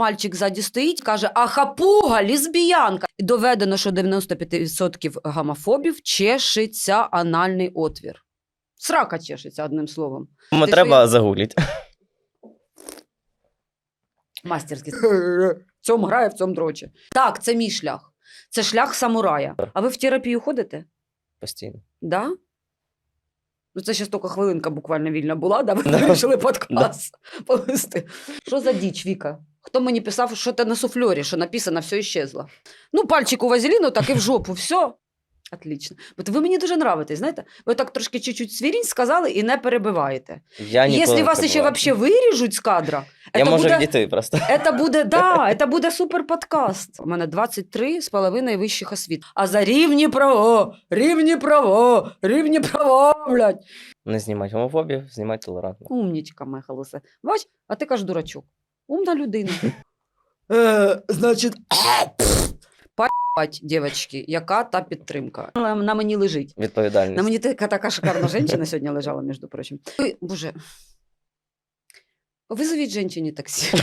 мальчик ззаді стоїть, каже: а хапуга, лесбіянка. І доведено, що 95% гомофобів чешеться анальний отвір. Срака чешеться, одним словом. Тому Ти треба загуглити. Мастерський. В цьому грає, в цьому дроче. Так, це мій шлях. Це шлях самурая. А ви в терапію ходите? Постійно. Да? Ну, це ще тільки хвилинка буквально вільна була, да? ви Да. вирішили подкаст повести. Що за діч, Віка? Хто мені писав, що це на суфльорі, що написано, все іщезло. Ну, пальчик у вазеліну, так і в жопу, все. Отлично. От ви мені дуже нравитесь, знаєте? Ви так трошки чуть-чуть свірінь сказали і не перебиваєте. Я Якщо вас ще вообще виріжуть з кадра, Я можу буде... відійти просто. Это буде, да, это буде супер подкаст. У мене 23 з половиною вищих освіт. А за рівні права, рівні права, рівні права, блядь. Не знімати гомофобію, знімати толерантно. Умнічка, моя халусе. Бач, а ти кажеш дурачок. Умна людина. Е, значить, пать, дівчатки, яка та підтримка. На на мені лежить. Відповідальність. На мені така, така шикарна жінка сьогодні лежала, між прочим. Ой, Боже. Визовіть жінці таксі.